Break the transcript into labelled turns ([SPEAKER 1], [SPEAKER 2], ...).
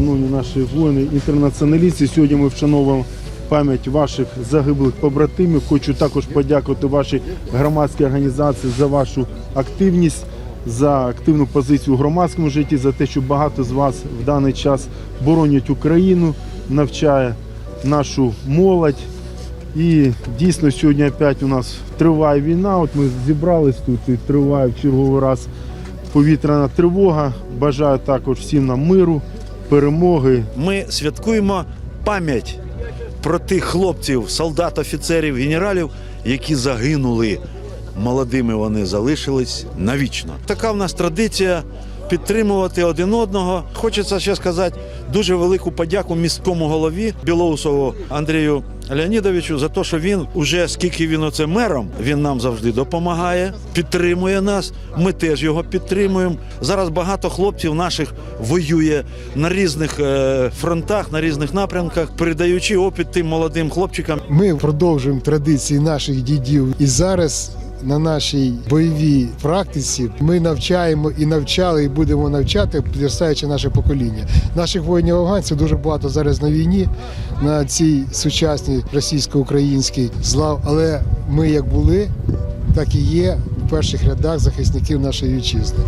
[SPEAKER 1] наші воїни інтернаціоналісти. Сьогодні ми вшановуємо пам'ять ваших загиблих побратимів. Хочу також подякувати вашій громадській організації за вашу активність, за активну позицію у громадському житті, за те, що багато з вас в даний час боронять Україну, навчає нашу молодь. І дійсно сьогодні опять у нас триває війна. От ми зібрались тут і триває в черговий раз повітряна тривога. Бажаю також всім нам миру, перемоги.
[SPEAKER 2] Ми святкуємо пам'ять про тих хлопців, солдат, офіцерів, генералів, які загинули. Молодими вони залишились навічно. Така в нас традиція підтримувати один одного. Хочеться ще сказати дуже велику подяку міському голові Білоусову Андрію Леонідовичу за те, що він уже скільки він оце мером, він нам завжди допомагає, підтримує нас. Ми теж його підтримуємо. Зараз багато хлопців наших воює на різних е, фронтах, на різних напрямках, передаючи опит тим молодим хлопчикам.
[SPEAKER 3] Ми продовжуємо традиції наших дідів і зараз. На нашій бойовій практиці ми навчаємо і навчали, і будемо навчати, підростаючи наше покоління. Наших воїнів афганців дуже багато зараз на війні, на цій сучасній російсько-українській зла. Але ми як були, так і є в перших рядах захисників нашої вітчизни.